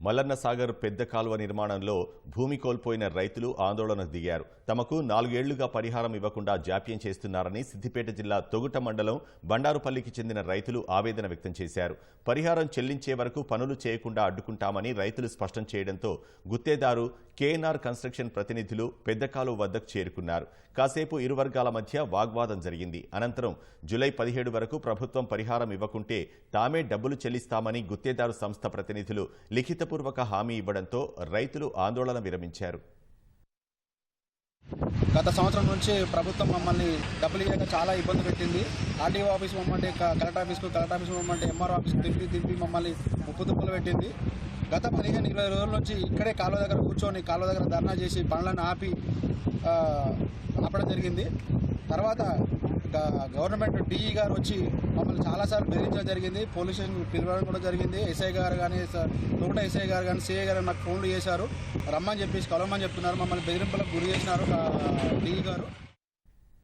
మల్లన్న సాగర్ పెద్ద కాలువ నిర్మాణంలో భూమి కోల్పోయిన రైతులు ఆందోళనకు దిగారు. తమకు నాలుగేళ్ళుగా పరిహారం ఇవ్వకుండా జాప్యం చేస్తున్నారని సిద్దిపేట జిల్లా తొగుట మండలం బండారుపల్లికి చెందిన రైతులు ఆవేదన వ్యక్తం చేశారు. పరిహారం చెల్లించే వరకు పనులు చేయకుండా అడ్డుకుంటామని రైతులు స్పష్టం చేయడంతో గుత్తేదారు కేఎన్ఆర్ కన్స్ట్రక్షన్ ప్రతినిధులు పెద్ద కాలువ వద్దకు చేరుకున్నారు. కాసేపు ఇరు వర్గాల మధ్య వాగ్వాదం జరిగింది. అనంతరం జూలై పదిహేడు వరకు ప్రభుత్వం పరిహారం ఇవ్వకుంటే తామే డబ్బులు చెల్లిస్తామని గుత్తేదారు సంస్థ ప్రతినిధులు లిఖితపూర్వక హామీ ఇవ్వడంతో రైతులు ఆందోళన విరమించారు. గత సంవత్సరం నుంచి ప్రభుత్వం మమ్మల్ని డబ్బులు ఇవ్వక చాలా ఇబ్బంది పెట్టింది. ఆర్టీఓ ఆఫీస్ మమ్మంటే కలెక్టర్ ఆఫీస్కు కలెక్టర్ ఆఫీస్ మమ్మంటే ఎంఆర్ఓ ఆఫీస్కు తిప్పి తిప్పి మమ్మల్ని ముప్పు తుప్పులు పెట్టింది. గత పదిహేను ఇరవై రోజుల నుంచి ఇక్కడే కాలువ దగ్గర కూర్చొని కాలువ దగ్గర ధర్నా చేసి పనులను ఆపి ఆపడం జరిగింది. తర్వాత గ- గవర్నమెంట్ డిఈ గారు వచ్చి మమ్మల్ని చాలాసార్లు బెదిరించడం జరిగింది. పోలీస్ స్టేషన్ పిలవడం కూడా జరిగింది. ఎస్ఐ గారు కానీ తోట ఎస్ఐ గారు కానీ సిఐ గారు నాకు ఫోన్లు చేశారు. రమ్మని చెప్పేసి కలవమని చెప్తున్నారు. మమ్మల్ని బెదిరింపులకు గురి చేసినారు డిఈ గారు.